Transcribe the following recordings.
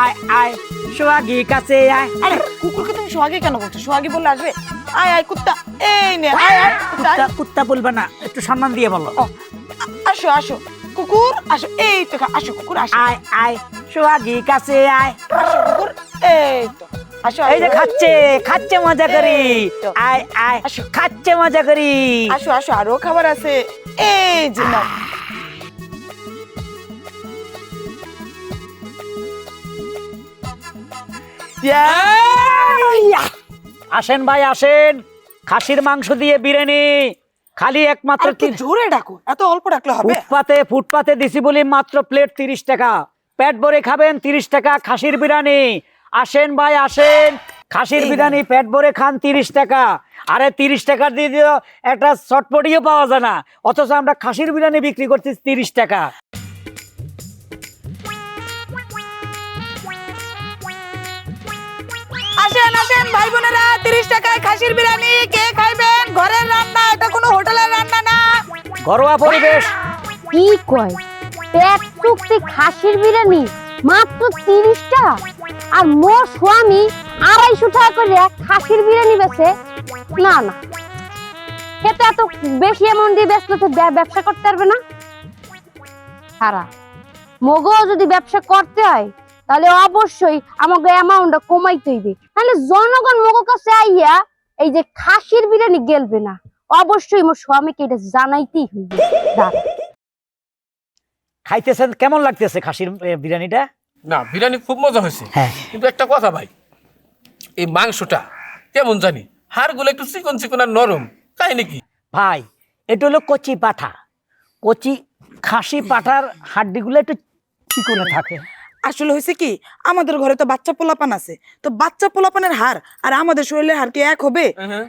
আয় আয় সোহাগী কাছে আয়। আরে কুকুরকে তুমি সোহাগে কেন বলছো? সোহাগে বললে আসবে। আয় আয় কুত্তা। এই নে আয় আয় কুত্তা, কুত্তা বলবে না একটু সম্মান দিয়ে বলো। আসো আসো। কুকুর আসো। এই তো আসো কুকুর আসো। আয় আয় সোহাগী কাছে আয়। আসো কুকুর। এই তো আসো এই যে খাচ্ছে খাচ্ছে মজা করি। আয় আয় আসো। খাচ্ছে মজা করি। আসো আসো আরও খাবার আছে। এই যে নাও। আসেন ভাই আসেন। খাসির মাংস দিয়ে বিরিয়ানি। খালি একমাত্র জোরে ডাকো এত অল্প ডাকলে হবে? ফুটপাতে ফুটপাতে দিছি বলি মাত্র প্লেট তিরিশ টাকা। পেট ভরে খাবেন তিরিশ টাকা খাসির বিরিয়ানি। আসেন ভাই আসেন। খাসির বিরিয়ানি পেট ভরে খান তিরিশ টাকা। আরে তিরিশ টাকা দিয়ে দিও একটা চটপটিও পাওয়া যায় না। অথচ আমরা খাসির বিরিয়ানি বিক্রি করছি তিরিশ টাকা। আসেন আসেন ভাই বোনেরা তিরিশ টাকায় খাসির বিরিয়ানি। কে খাইবেন ঘরের রান্না এটা কোনো হোটেলের রান্না না। ঘরোয়া পরিবেশ। কি কয়? পেট খাসির বিরিয়ানি মাত্র তিরিশটা? আর মোর স্বামী আড়াইশো টাকা করে খাসির বিরিয়ানি বেছে না না। খেতে এত বেশি অ্যামাউন্ট দিয়ে ব্যস্ত তো ব্যবসা করতে পারবে না। সারা মগও যদি ব্যবসা করতে হয় তাহলে অবশ্যই আমাকে অ্যামাউন্টটা কমাইতে হইবে। তাহলে জনগণ মগো কাছে আইয়া এই যে খাসির বিরিয়ানি গেলবে না। অবশ্যই মোর স্বামীকে এটা জানাইতেই হইবে। খাইতেছেন কেমন লাগতেছে খাসির বিরিয়ানিটা? না বিরিয়ানি খুব মজা হয়েছে। হ্যাঁ। কিন্তু একটা কথা ভাই এই মাংসটা কেমন জানি হাড়গুলো একটু চিকন চিকন আর নরম তাই নাকি? ভাই এটা হলো কচি পাঠা। কচি খাসি পাঠার হাড্ডিগুলো একটু চিকনে থাকে। আসলে হয়েছে কি আমাদের ঘরে তো বাচ্চা পোলাপান আছে। তো বাচ্চা পোলাপানের হার আর আমাদের শরীরের হার কি এক হবে?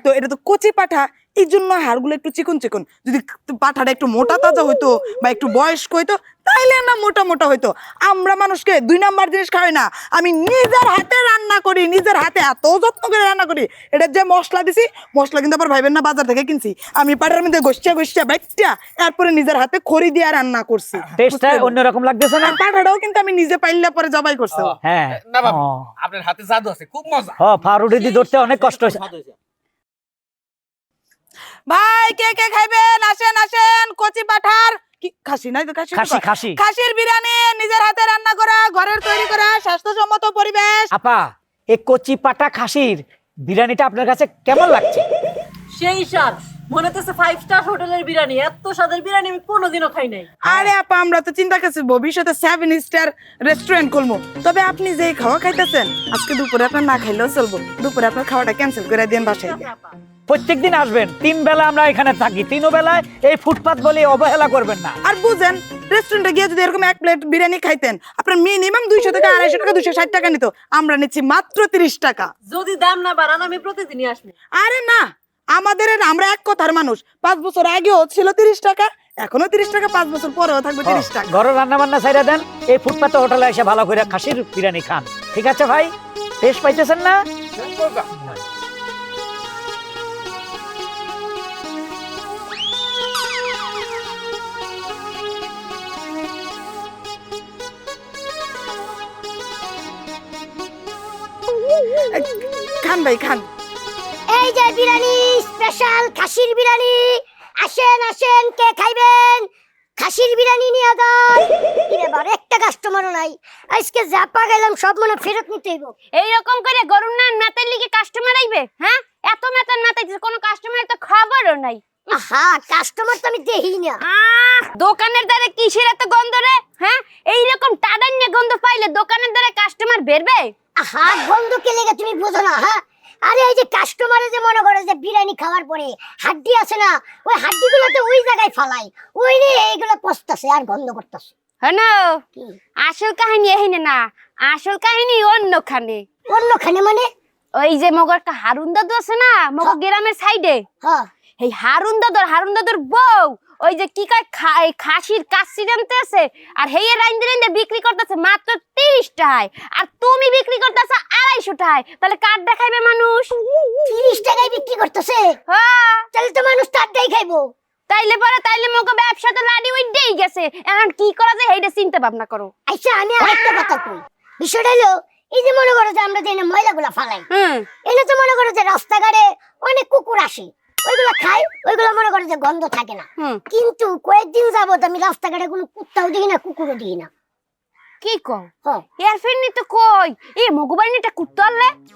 তো এটা তো কচি পাঠা এই জন্য হাড়গুলো একটু চিকন চিকন। যদি পাঠাটা একটু মোটা তাজা হইতো বা একটু বয়স্ক হইতো তাইলে না মোটা মোটা হইতো। আমরা মানুষকে দুই নাম্বার জিনিস খাওয়াই না। আমি নিজের হাতে রান্না করি নিজের হাতে এত যত্ন করে রান্না করি। এটা যে মশলা দিছি মশলা কিন্তু আবার ভাইবেন না বাজার থেকে কিনছি। আমি পাটার মধ্যে গোষ্ঠিয়া গোষ্ঠিয়া বাইকটা এরপরে নিজের হাতে খড়ি দিয়ে রান্না করছি। টেস্টটা বুঝতে অন্যরকম লাগতেছে না? আর পাঠাটাও কিন্তু আমি নিজে পাইলে পরে জবাই করছি। হ্যাঁ না বাবু আপনার হাতে জাদু আছে খুব মজা। হ ফারুটি দিয়ে ধরতে অনেক কষ্ট হয়েছে। ভাই কে কে খাইবেন? আসেন আসেন কচি পাঠার। খাসি নাই তো খাসি খাসি খাসি। খাসির বিরিয়ানি নিজের হাতে রান্না করা ঘরের তৈরি করা স্বাস্থ্যসম্মত পরিবেশ। আপা এই কচি পাটা খাসির বিরিয়ানিটা আপনার কাছে কেমন লাগছে? সেই স্বাদ। মনে হচ্ছে ফাইভ স্টার হোটেলের বিরিয়ানি এত স্বাদের বিরিয়ানি আমি কোনোদিনও খাই নাই। আরে আপা আমরা তো চিন্তা করছি ভবিষ্যতে সেভেন স্টার রেস্টুরেন্ট খুলবো। তবে আপনি যে খাওয়া খাইতেছেন আজকে দুপুরে আপনার না খাইলেও চলবো। দুপুরে আপনার খাওয়াটা ক্যান্সেল করে দিন বাসায়। গিয়ে। প্রত্যেক দিন আসবেন তিন বেলা আমরা এখানে থাকি তিনও বেলায় এই ফুটপাত বলে অবহেলা করবেন না। আর বুঝেন রেস্টুরেন্টে গিয়ে যদি এরকম এক প্লেট বিরিয়ানি খাইতেন আপনার মিনিমাম দুইশো থেকে আড়াইশো টাকা দুশো ষাট টাকা নিত আমরা নিচ্ছি মাত্র তিরিশ টাকা। যদি দাম না বাড়ান আমি প্রতিদিনই আসব। আরে না আমাদের আমরা এক কথার মানুষ পাঁচ বছর আগেও ছিল তিরিশ টাকা এখনও তিরিশ টাকা পাঁচ বছর পরেও থাকবে তিরিশ টাকা। ঘরে রান্না বান্না ছাইরা দেন এই ফুটপাতে হোটেলে এসে ভালো করে খাসির বিরিয়ানি খান। ঠিক আছে ভাই? টেস্ট পাইতেছেন না? খান ভাই খান। এই যে বিরিয়ানি স্পেশাল খাসির বিরিয়ানি আসেন আসেন কে খাইবেন? খাসির বিরিয়ানি নিয়ে যান। ব্যাপার একটা কাস্টমারও নাই। আজকে জাপা গেলাম সব মনে ফেরত নিতে হইব। এইরকম করে গরুর নান মেতার লিগে কাস্টমার আইবে হ্যাঁ? এত মেতার মেতাইছে কোনো কাস্টমার তো খবরও নাই। আহা কাস্টমার তো আমি দেখি না। আহ দোকানের দ্বারে কিসের এত গন্ধ রে হ্যাঁ? এইরকম টাডান্য গন্ধ পাইলে দোকানের দ্বারে কাস্টমার বেরবে? আহা গন্ধ কে লেগে তুমি বোঝো না হ্যাঁ? আরে এই যে কাস্টমারে যে মনে করে যে বিরিয়ানি খাওয়ার পরে হাড্ডি আছে না ওই হাড্ডিগুলো তো ওই জায়গায় ফালাই। ওই রে এইগুলো পচতাছে আর গন্ধ করতেছে। হ্যালো আসল কাহিনী এখানে না আসল কাহিনী অন্যখানে। অন্যখানে মানে? ওই যে মগর একটা হারুন দাদু আছে না মগর গ্রামের সাইডে হ্যাঁ। এই হারুন দাদুর হারুন দাদুর বউ ওই যে কি কয় খাসির কাচ্চি জানতে আছে আর হেয়ে রাইন্দে রাইন্দে বিক্রি করতেছে মাত্র তিরিশ টাকায় আর তুমি বিক্রি করতেছো আড়াইশো টাকায় তাহলে কার দেখাইবে মানুষ? তিরিশ টাকায় বিক্রি করতেছে? হ্যাঁ। তাহলে তো মানুষ তারটাই খাইবো। তাইলে পরে তাইলে মগো ব্যবসা তো লাডি ওইটাই গেছে। এখন কি করা যায় এইটা চিন্তা ভাবনা করো। আচ্ছা আমি আরেকটা কথা কই। বিষয়টা হলো এই যে মনে করো যে আমরা যে ময়লাগুলা ফালাই এনে তো মনে করো যে রাস্তাঘাটে অনেক কুকুর আসে ওইগুলো খাই ওইগুলো মনে করো যে গন্ধ থাকে না। কিন্তু কয়েকদিন যাবত আমি রাস্তাঘাটে কোনো কুত্তাও দিই না কুকুরও দিই না। কি কও এর ফেরনি তো কই? এ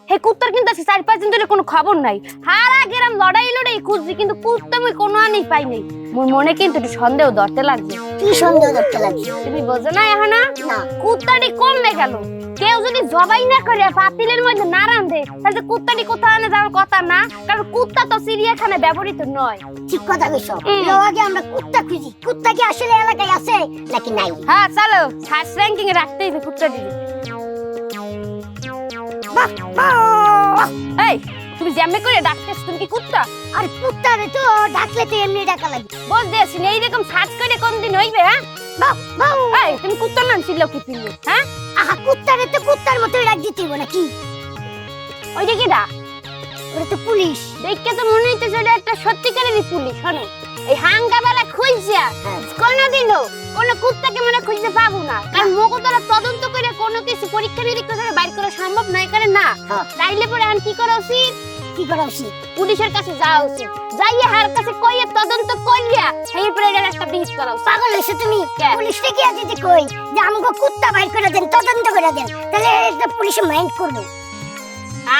হে কুত্তার কিন্তু আছে চার পাঁচ দিন ধরে কোনো খবর নাই। হার গেরাম লড়াই লড়াই খুঁজছি কিন্তু কুত্তা আমি কোনো আনি পাই নাই। মোর মনে কিন্তু একটু সন্দেহ ধরতে লাগছে। কি সন্দেহ করতে লাগছে? তুমি বোঝো না এখন না। কুত্তাটি কমবে গেল। কেউ যদি জবাই না করে পাতিলের মধ্যে না রান্ধে তাহলে কুত্তাটি কোথাও আনে যাওয়ার কথা না কারণ কুত্তা তো চিড়িয়াখানায় ব্যবহৃত নয়। ঠিক কথা কইছো। এর আগে আমরা কুত্তা খুঁজি। কুত্তা কি আসলে এলাকায় আছে নাকি নাই? হ্যাঁ চলো ফার্স্ট র্যাঙ্কিং এ রাখতেই হবে কুত্তা দিদি। এই তুমি জ্যামে করে ডাকতেছ তুমি কি কুত্তা? আর কুত্তারে তো ডাকলে তো এমনি ডাকা লাগে। বলতে আসি না এইরকম সার্চ করে কোন দিন হইবে হ্যাঁ? বাহ, বাহ। এই তুমি কুত্তার নাম ছিল কি হ্যাঁ? আহা কুত্তারে তো কুত্তার মতো ডাক দিতে হইব নাকি? ওই কি ডা ওরা তো পুলিশ। দেখকে তো মনে হইতেছে ওটা একটা সত্যিকারেরই পুলিশ শোনো। এই হাঙ্গাবালা খুঁজছা। হ্যাঁ। কোনোদিনও কোনো কুত্তাকে মনে খুঁজতে পাবো না। কারণ মগতলা তদন্ত করে কোনো কিছু পরীক্ষা নিরীক্ষা করে বাইর করা সম্ভব নয় কারণ না। চাইলে তাইলে পরে আর কি করা উচিত? কি করা উচিত পুলিশের কাছে যাওয়া উচিত। যাইয়ে হার কাছে কইয়ে তদন্ত করিয়া এরপরে এটার একটা বিহিত করা উচিত পাগল হয়েছো তুমি? কে? পুলিশটা কি আছে যে কই? যে আমাকে কুত্তা বাইর করে দেন তদন্ত করে দেন তাহলে এটা পুলিশে মাইন্ড করবে।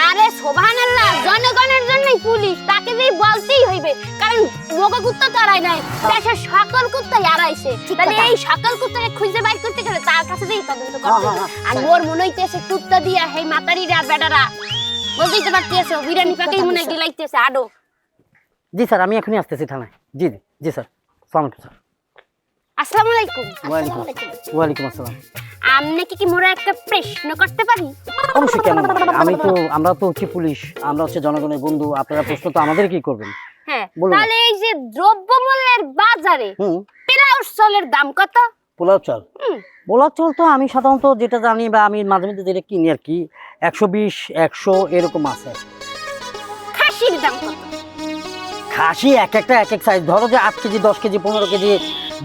আরে সোভানাল্লাহ জনগণের জন্যই পুলিশ তাকে দিয়ে বলতেই হইবে। কারণ লোকে কুত্তা তো আড়াই নাই দেশের সকল কুত্তাই আড়াইছে তাহলে এই সকল কুত্তাকে খুঁজে বাইর করতে গেলে তার কাছে দিয়ে তদন্ত করতে হ্যাঁ। হ্যাঁ, আর হ্যাঁ। মোর মনে হইতেছে কুত্তা দিয়া হেই মাতারিরা বেটারা বুঝতেই তো পারতেছো পাকেই মনে আডো জি স্যার আমি এখনই আসতেছি থানায়। জি জি জি স্যার সালাম স্যার। আসসালামু আলাইকুম। ওয়ালাইকুম ওয়ালাইকুম আসসালাম। আপনি কি মোরা একটা প্রশ্ন করতে পারি? অবশ্যই কেন আমি তো আমরা তো হচ্ছে পুলিশ আমরা হচ্ছে জনগণের বন্ধু আপনারা প্রশ্ন তো আমাদের কি করবেন? হ্যাঁ। তাহলে এই যে দ্রব্যমূল্যের বাজারে পেলাউস চালের দাম কত? পোলাও চাল। হুম। পোলাও চাল তো আমি সাধারণত যেটা জানি বা আমি মাঝে মধ্যে যেটা কিনি আর কি একশো বিশ একশো এরকম আছে। খাসির দাম খাসি এক একটা এক এক সাইজ ধরো যে আট কেজি দশ কেজি পনেরো কেজি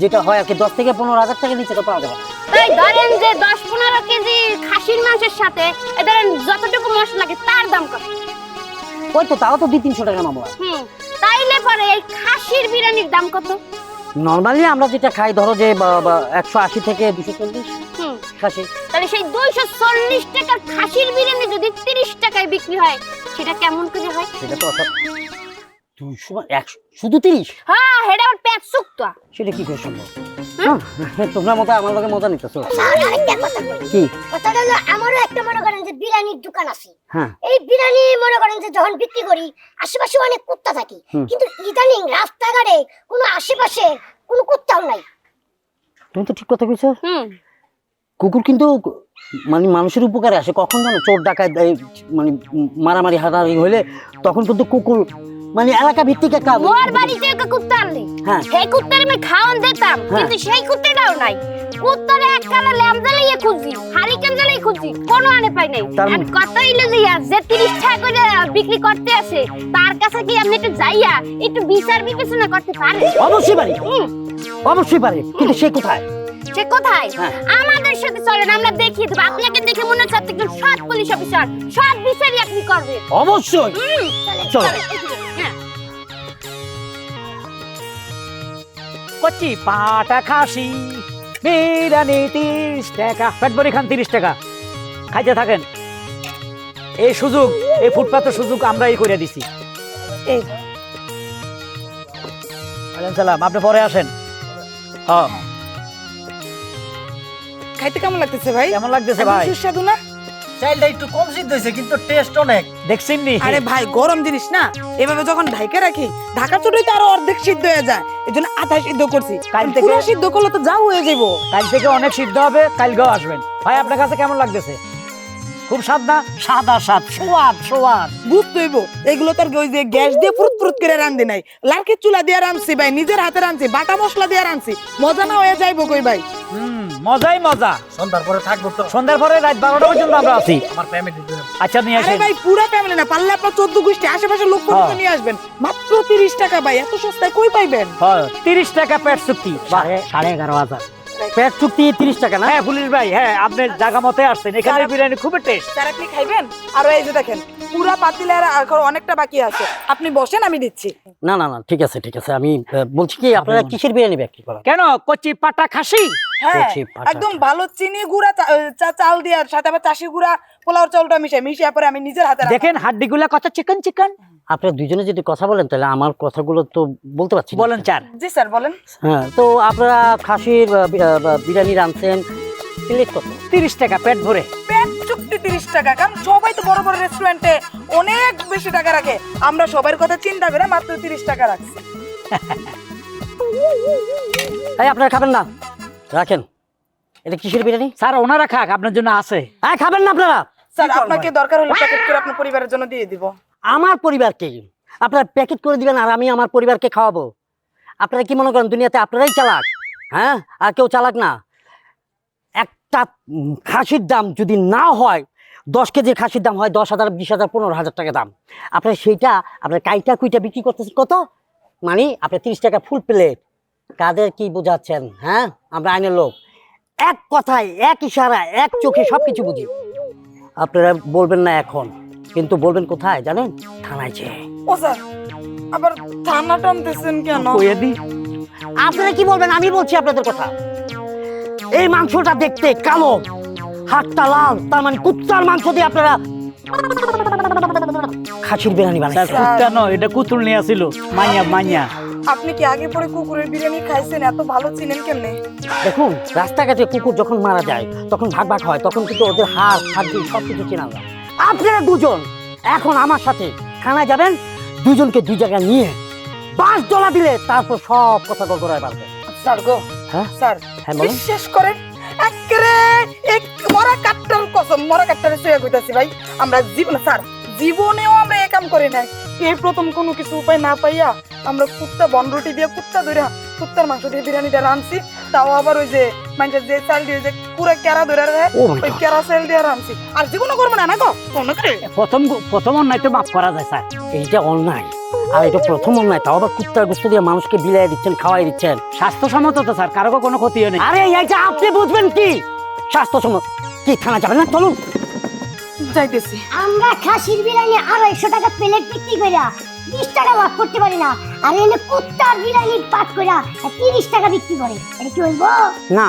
যেটা হয় আর কি দশ থেকে পনেরো হাজার টাকা নিচে তো পাওয়া যাবে না। তাই ধরেন যে দশ পনেরো কেজি খাসির মাংসের সাথে এ ধরেন যতটুকু মশলা লাগে তার দাম কত? ওই তো তাও তো দুই তিনশো টাকা হুম তাইলে পরে এই খাসির বিরিয়ানির দাম কত? নর্মালি আমরা যেটা খাই ধরো যে একশো আশি থেকে দুশো চল্লিশ খাসি। তাহলে সেই দুইশো চল্লিশ টাকার খাসির বিরিয়ানি যদি তিরিশ টাকায় বিক্রি হয় সেটা কেমন করে হয়? সেটা তো অর্থাৎ দুশো একশো শুধু তিরিশ? হ্যাঁ হেটা আবার প্যাঁচ সুক্ত সেটা কি করে সম্ভব? তোমরা মতো আমার লগে মজা নিতেছো। কি? কথাটা হলো আমারও একটা মনে করেন যে বিরিয়ানির দোকান আছে। হ্যাঁ। এই বিরিয়ানি মনে করেন যে যখন বিক্রি করি আশেপাশে অনেক কুত্তা থাকে। কিন্তু ইদানিং রাস্তাঘাটে কোনো আশেপাশে কোনো কুত্তাও নাই। তুমি তো ঠিক কথা কইছো। হুম। কুকুর কিন্তু মানে মানুষের উপকারে আসে। কখন জানো চোর ডাকায় মানে মারামারি হারাহারি হইলে তখন কিন্তু কুকুর মানে এলাকা ভিত্তিক একটা মোর বাড়িতে একটা কুত্তা আনলি। হ্যাঁ। সেই কুত্তার আমি খাওয়ান দিতাম হ্যাঁ। কিন্তু সেই কুত্তাটাও নাই। কুত্তারে একখানা ল্যাম জ্বালাইয়ে খুঁজি হারিকেন জ্বালাই খুঁজি কোনো আনে পাই নাই। তার আর কত ইলো দিয়া যে তিরিশ টাকা করে বিক্রি করতে আসে তার কাছে কি আপনি একটু যাইয়া একটু বিচার বিবেচনা করতে পারেন অবশ্যই পারে। অবশ্যই পারে। কিন্তু সে কোথায়? সে কোথায়? হ্যাঁ। আমাদের সাথে চলেন আমরা দেখিয়ে দেবো। আপনাকে দেখে মনে হচ্ছে একজন সৎ পুলিশ অফিসার। সৎ বিচারই আপনি করবেন। অবশ্যই। চলো। করছি পাটা খাসি। বিরিয়ানি তিরিশ টাকা। খান তিরিশ টাকা। খাইতে থাকেন। এই সুযোগ এই ফুটপাতের সুযোগ আমরাই করে দিছি। এই। সালাম আপনি পরে আসেন। হ্যাঁ। খাইতে কেমন লাগতেছে ভাই? কেমন লাগতেছে ভাই? সুস্বাদু না? চাইল্ডটা একটু কম সিদ্ধ হয়েছে কিন্তু টেস্ট অনেক। দেখছেন নি? আরে ভাই গরম জিনিস না? এভাবে যখন ঢাইকে রাখি ঢাকা চুটই তো আরও অর্ধেক সিদ্ধ হয়ে যায়। এই জন্য আধা সিদ্ধ করছি। কাল থেকে- পুরো সিদ্ধ করলে তো যাও হয়ে যাব কাল থেকে অনেক সিদ্ধ হবে কালকেও আসবেন। ভাই আপনার কাছে কেমন লাগতেছে? খুব স্বাদ না? সাদা স্বাদ সোয়াদ সোয়াদ। বুঝতে হইব। এগুলো তার ওই যে গ্যাস দিয়ে ফুরুত ফুরুত করে রান্ধি নাই। লার্কের চুলা দিয়ে রাঁধছি ভাই নিজের হাতে রাঁধছি বাটা মশলা দিয়ে রাঁধছি। মজা না হয়ে যাইবো কই ভাই? মজাই মজা। সন্ধ্যার পরে থাকব তো। সন্ধ্যার পরে রাত বারোটা পর্যন্ত আমরা আছি। আমার ফ্যামিলির জন্য আচ্ছা নিয়ে আসেন। ভাই পুরা ফ্যামিলি না পারলে আপনার চোদ্দ গোষ্ঠী আশেপাশে লোক পর্যন্ত হ্যাঁ। নিয়ে আসবেন। মাত্র তিরিশ টাকা ভাই এত সস্তায় কই পাইবেন? হ্যাঁ তিরিশ টাকা পেট চুক্তি। সাড়ে এগারো হাজার। পেট চুক্তি তিরিশ টাকা না? হ্যাঁ পুলিশ ভাই হ্যাঁ আপনি জায়গা মতে আসছেন। এখানে বিরিয়ানি খুবই টেস্ট স্যার আপনি খাইবেন? আর এই যে দেখেন পুরা পাতিলের এখন অনেকটা বাকি আছে। আপনি বসেন আমি দিচ্ছি। না না না ঠিক আছে ঠিক আছে। আমি বলছি কি আপনারা কিসের বিরিয়ানি বিক্রি করেন? কেন? কচি পাটা খাসি? হ্যাঁ একদম ভালো চিনি গুঁড়া চাল দিয়ে আর সাথে আবার চাষি গুঁড়া পোলাওর চালটা মিশাই মিশিয়ে পরে আমি নিজের হাতে দেখেন হাড্ডিগুলা কত চিকন চিকন। আপনারা দুজনে যদি কথা বলেন তাহলে আমার কথাগুলো তো বলতে পারছি বলেন চার জি স্যার বলেন। হ্যাঁ তো আপনারা খাসির বিরিয়ানি রাঁধছেন প্লেট কত তিরিশ টাকা পেট ভরে। পেট চুক্তি তিরিশ টাকা কারণ সবাই তো বড় বড় রেস্টুরেন্টে অনেক বেশি টাকা রাখে। আমরা সবার কথা চিন্তা করে মাত্র তিরিশ টাকা রাখছি। এই আপনারা খাবেন না? রাখেন। এটা কিসের বিরিয়ানি? স্যার ওনারা খাক আপনার জন্য আছে। হ্যাঁ খাবেন না আপনারা। স্যার আপনাকে দরকার হলে প্যাকেট করে আপনার পরিবারের জন্য দিয়ে দিব। আমার পরিবারকে? আপনারা প্যাকেট করে দিবেন আর আমি আমার পরিবারকে খাওয়াবো। আপনারা কি মনে করেন দুনিয়াতে আপনারাই চালাক? হ্যাঁ আর কেউ চালাক না। একটা খাসির দাম যদি না হয় দশ কেজির খাসির দাম হয় দশ হাজার বিশ হাজার পনেরো হাজার টাকা দাম। আপনার সেইটা আপনার কাইটা কুইটা বিক্রি করতেছেন কত? মানে আপনার তিরিশ টাকা ফুল প্লেট কাদের কি বোঝাচ্ছেন হ্যাঁ? আমরা আইনের লোক। এক কথায় এক ইশারা এক চোখে সব কিছু বুঝি। আপনারা বলবেন না এখন কিন্তু বলবেন কোথায় জানেন? থানায় যেয়ে। ও স্যার আবার থানা টানতেছেন কেন? কইয়ে দি আপনারা কি বলবেন? আমি বলছি আপনাদের কথা। এই মাংসটা দেখতে কালো হাতটা লাল তার মানে কুত্তার মাংস দিয়ে আপনারা খাসির বিরিয়ানি বানাইছেন। কুত্তা নয় এটা কুতুল নিয়ে আসিল। মাইয়া মাইয়া। আপনি কি আগে পরে কুকুরের বিরিয়ানি খাইছেন? এত ভালো চিনেন কেমনে? দেখুন রাস্তাঘাটে কুকুর যখন মারা যায় তখন ভাগ ভাগ হয় তখন কিন্তু ওদের হাড় হাড্ডি সব কিছু চেনা যায়। আপনারা দুজন এখন আমার সাথে থানায় যাবেন দুজনকে দুই জায়গায় নিয়ে বাস ডলা দিলে তারপর সব কথা গড়গড়ায় পারবে স্যার গো হ্যাঁ? স্যার হ্যাঁ, বলুন। বিশ্বাস করেন একেরে এক মরা কাটটার কসম মরা কাটটারে শুয়ে কইতাছি ভাই। আমরা জীবন স্যার জীবনেও আমরা এ কাম করি নাই। এই প্রথম কোনো কিছু উপায় না পাইয়া আমরা কুত্তা বনরুটি দিয়ে কুত্তা ধরে কুত্তার মাংস দিয়ে বিরিয়ানিটা রাঁধছি। তাও আবার ওই যে মানুষের যে চাল দিয়ে যে পুরো কেরা ধরে রাখে ওই কেরা চাল দিয়ে রাঁধছি। আর জীবনও করব না না গো? কোনো করে? প্রথম প্রথম অন্যায় তো মাফ করা যায় স্যার। এইটা অন্যায়। আর এটা প্রথম অন্যায় তাও আবার কুত্তার গোস্ত দিয়ে মানুষকে বিলাই দিচ্ছেন খাওয়াই দিচ্ছেন। স্বাস্থ্যসম্মত তো স্যার কারও কোনো ক্ষতি নেই। আরে এইটা আপনি বুঝবেন কি? স্বাস্থ্যসম্মত। কি থানা যাবেন না? চলুন। যাইতেছি। আমরা খাসির বিরিয়ানি আড়াইশো টাকা প্লেট বিক্রি কইরা বিশ টাকা লাভ করতে পারি না। আর এনে কুত্তার বিরিয়ানি পাট কইরা তিরিশ টাকা বিক্রি করে। এটা কি বলব? না